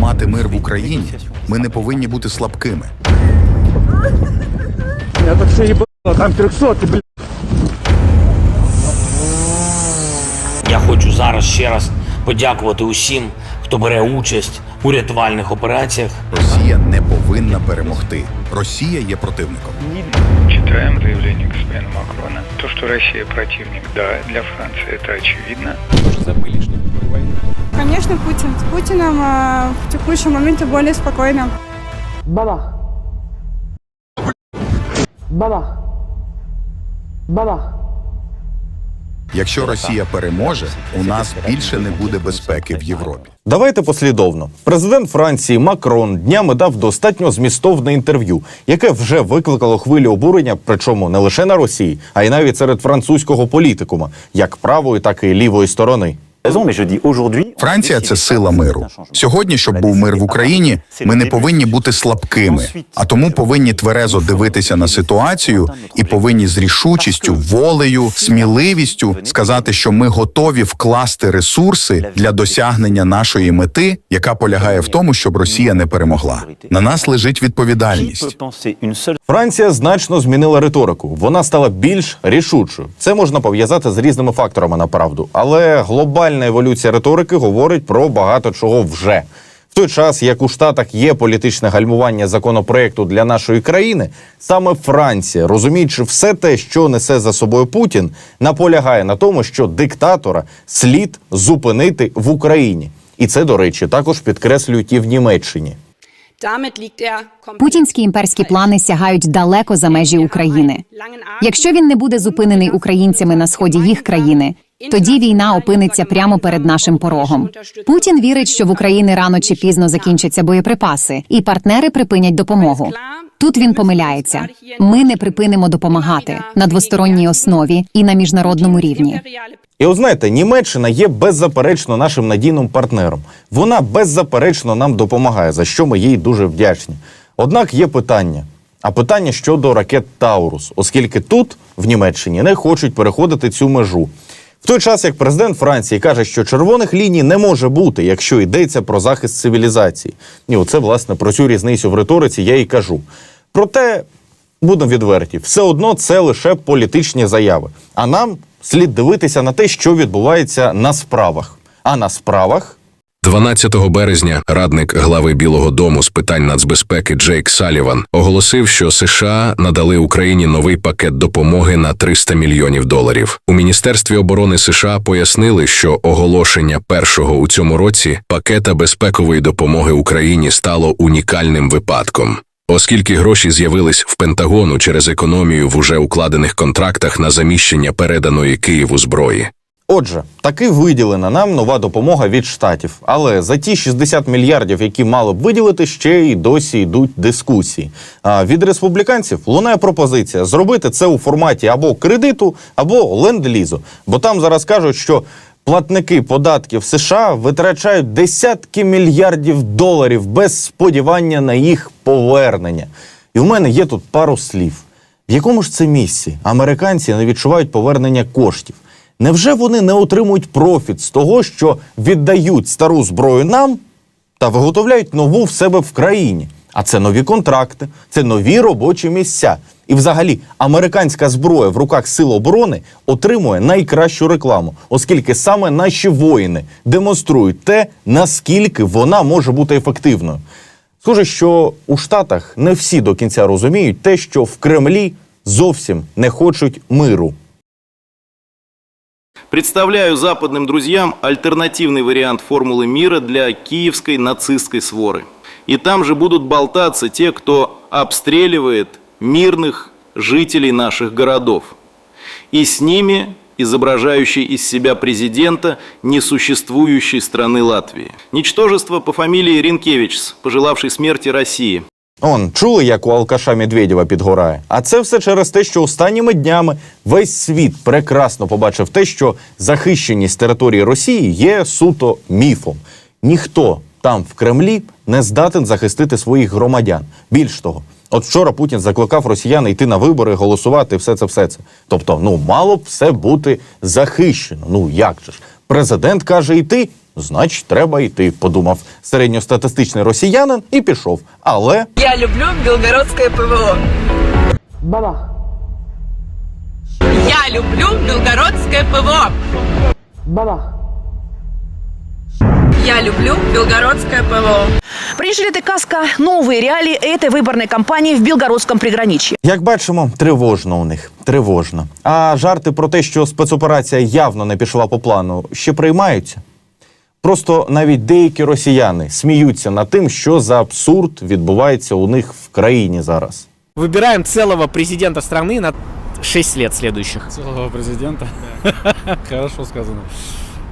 мати мир в Україні, ми не повинні бути слабкими. Я так все ебало, там 300, ти, блядь. Я хочу зараз ще раз подякувати усім, хто бере участь у рятувальних операціях. Росія не повинна перемогти. Росія є противником. Читаем заявление господина Макрона. То, что Россия противник, да, для Франции это очевидно. Конечно, Путин. С Путиным э, в текущем моменте более спокойно. Бабах. Бабах. Бабах. Якщо Росія переможе, у нас більше не буде безпеки в Європі. Давайте послідовно. Президент Франції Макрон днями дав достатньо змістовне інтерв'ю, яке вже викликало хвилю обурення, причому не лише на Росії, а й навіть серед французького політикума, як правої, так і лівої сторони. Франція це сила миру. Сьогодні, щоб був мир в Україні, ми не повинні бути слабкими, а тому повинні тверезо дивитися на ситуацію і повинні з рішучістю, волею, сміливістю сказати, що ми готові вкласти ресурси для досягнення нашої мети, яка полягає в тому, щоб Росія не перемогла. На нас лежить відповідальність. Франція значно змінила риторику. Вона стала більш рішучою. Це можна пов'язати з різними факторами направду, але глобальна еволюція риторики говорить про багато чого вже. В той час, як у Штатах є політичне гальмування законопроекту для нашої країни, саме Франція, розуміючи все те, що несе за собою Путін, наполягає на тому, що диктатора слід зупинити в Україні. І це, до речі, також підкреслюють і в Німеччині. Путінські імперські плани сягають далеко за межі України. Якщо він не буде зупинений українцями на сході їх країни, тоді війна опиниться прямо перед нашим порогом. Путін вірить, що в Україні рано чи пізно закінчаться боєприпаси, і партнери припинять допомогу. Тут він помиляється. Ми не припинимо допомагати на двосторонній основі і на міжнародному рівні. І от знаєте, Німеччина є беззаперечно нашим надійним партнером. Вона беззаперечно нам допомагає, за що ми їй дуже вдячні. Однак є питання. А питання щодо ракет Таурус, оскільки тут, в Німеччині, не хочуть переходити цю межу. В той час, як президент Франції каже, що червоних ліній не може бути, якщо йдеться про захист цивілізації. І оце, власне, про цю різницю в риториці я і кажу. Проте, будемо відверті, все одно це лише політичні заяви. А нам слід дивитися на те, що відбувається на справах. А на справах 12 березня радник глави Білого Дому з питань нацбезпеки Джейк Саліван оголосив, що США надали Україні новий пакет допомоги на 300 мільйонів доларів. У міністерстві оборони США пояснили, що оголошення першого у цьому році пакета безпекової допомоги Україні стало унікальним випадком. Оскільки гроші з'явились в Пентагону через економію в уже укладених контрактах на заміщення переданої Києву зброї. Отже, таки виділена нам нова допомога від штатів. Але за ті 60 мільярдів, які мали б виділити, ще й досі йдуть дискусії. А від республіканців лунає пропозиція зробити це у форматі або кредиту, або ленд-лізу. Бо там зараз кажуть, що платники податків США витрачають десятки мільярдів доларів без сподівання на їх повернення. І в мене є тут пару слів. В якому ж це місці американці не відчувають повернення коштів? Невже вони не отримують профіт з того, що віддають стару зброю нам та виготовляють нову в себе в країні? А це нові контракти, це нові робочі місця. І, взагалі, американська зброя в руках сил оборони отримує найкращу рекламу, оскільки саме наші воїни демонструють те, наскільки вона може бути ефективною. Схоже, що у Штатах не всі до кінця розуміють те, що в Кремлі зовсім не хочуть миру. Представляю западным друзьям альтернативный вариант формулы мира для киевской нацистской своры. И там же будут болтаться те, кто обстреливает мирных жителей наших городов. И с ними изображающий из себя президента несуществующей страны Латвии. Ничтожество по фамилии Ринкевичс, пожелавший смерти России. Он чули, як у алкаша Медведєва підгорає. А це все через те, що останніми днями весь світ прекрасно побачив те, що захищеність території Росії є суто міфом. Ніхто там в Кремлі не здатен захистити своїх громадян. Більш того, от вчора Путін закликав росіян йти на вибори, голосувати, все це, все це. Тобто, ну мало б все бути захищено. Ну як же ж? Президент каже йти, значить, треба йти. Подумав середньостатистичний росіянин і пішов. Але Я люблю белгородское ПВО. Бабах. Я люблю белгородское ПВО. Бабах. Я люблю белгородское ПВО. Принесли ты каска новые реалии этой выборной кампании в Белгородском приграничье. Як бачимо, тривожно у них тривожно. А жарти про те, що спецоперація явно не пішла по плану, ще приймаються. Просто навіть деякі росіяни сміються над тим, що за абсурд відбувається у них в країні зараз. Выбираем целого президента страны на 6 лет следующих. Целого президента? Хорошо сказано.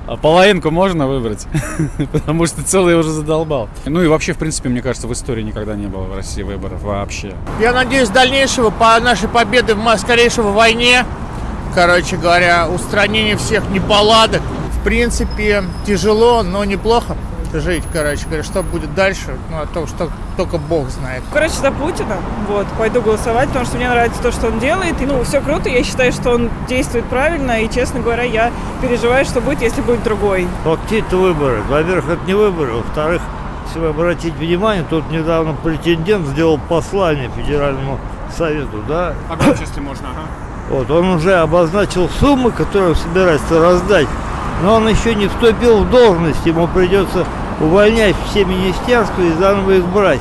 А половинку можно выбрать? Потому что целый уже задолбал. Ну и вообще, в принципе, мне кажется, в истории никогда не было в России выборов вообще. Я надеюсь дальнейшего, по нашей победы в ма- скорейшего войне, короче говоря, устранение всех неполадок. В принципе, тяжело, но неплохо жить, короче говоря. Что будет дальше, ну, о том, что только Бог знает. Короче, за Путина. Вот, пойду голосовать, потому что мне нравится то, что он делает. И, ну, все круто, я считаю, что он действует правильно. И, честно говоря, я переживаю, что будет, если будет другой. Какие-то выборы. Во-первых, это не выборы. Во-вторых, если вы обратите внимание, тут недавно претендент сделал послание Федеральному Совету, да? Погромче, если можно, ага. Вот, он уже обозначил суммы, которые он собирается раздать, но он еще не вступил в должность, ему придется увольнять все министерства и заново их брать.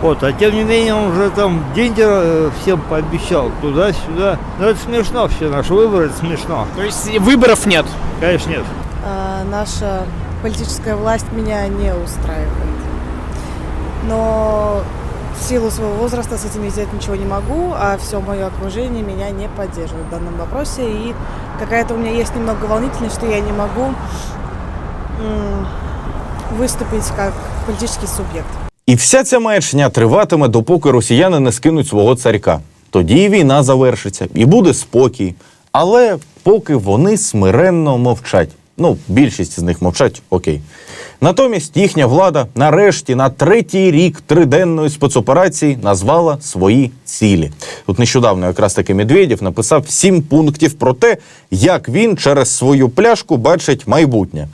Вот, а тем не менее он уже там деньги э, всем пообещал туда-сюда. Но это смешно все, наши выборы, это смешно. То есть выборов нет? Конечно, нет. наша политическая власть меня не устраивает. Но в силу своего возраста с этим сделать ничего не могу, а все мое окружение меня не поддерживает в данном вопросе. И какая-то у меня есть немного волнительность, что я не могу м, выступить как политический субъект. І вся ця маячня триватиме, допоки росіяни не скинуть свого царька. Тоді і війна завершиться, і буде спокій. Але поки вони смиренно мовчать. Ну, більшість з них мовчать, окей. Натомість їхня влада нарешті на третій рік триденної спецоперації назвала свої цілі. Тут нещодавно якраз таки Медведєв написав сім пунктів про те, як він через свою пляшку бачить майбутнє.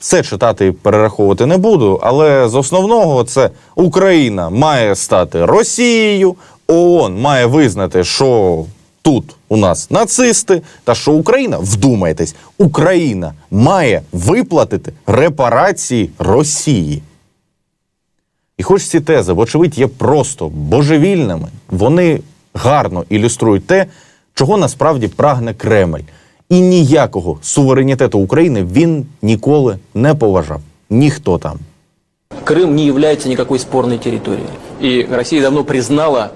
Все читати і перераховувати не буду, але з основного це Україна має стати Росією, ООН має визнати, що тут у нас нацисти, та що Україна, вдумайтесь, Україна має виплатити репарації Росії. І хоч ці тези, вочевидь, є просто божевільними, вони гарно ілюструють те, чого насправді прагне Кремль. І ніякого суверенітету України він ніколи не поважав. Ніхто там. Крым не является никакой спорной территорией. И Россия давно признала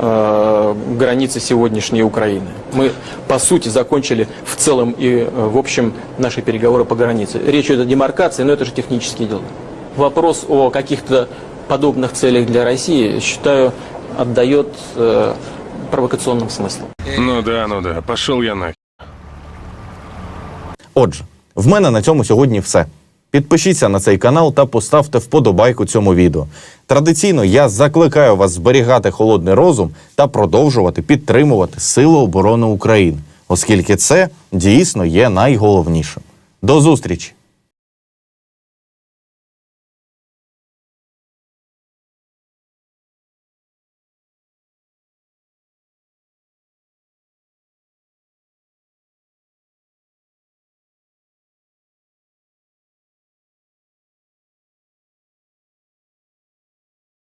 э, границы сегодняшней Украины. Мы, по сути, закончили в целом и э, в общем наши переговоры по границе. Речь идет о демаркации, но это же технические дела. Вопрос о каких-то подобных целях для России, считаю, отдает э, провокационным смыслом. Ну да, ну да, пошел я нахер. Отже, в мене на цьому сьогодні все. Підпишіться на цей канал та поставте вподобайку цьому відео. Традиційно я закликаю вас зберігати холодний розум та продовжувати підтримувати Сили оборони України, оскільки це дійсно є найголовнішим. До зустрічі!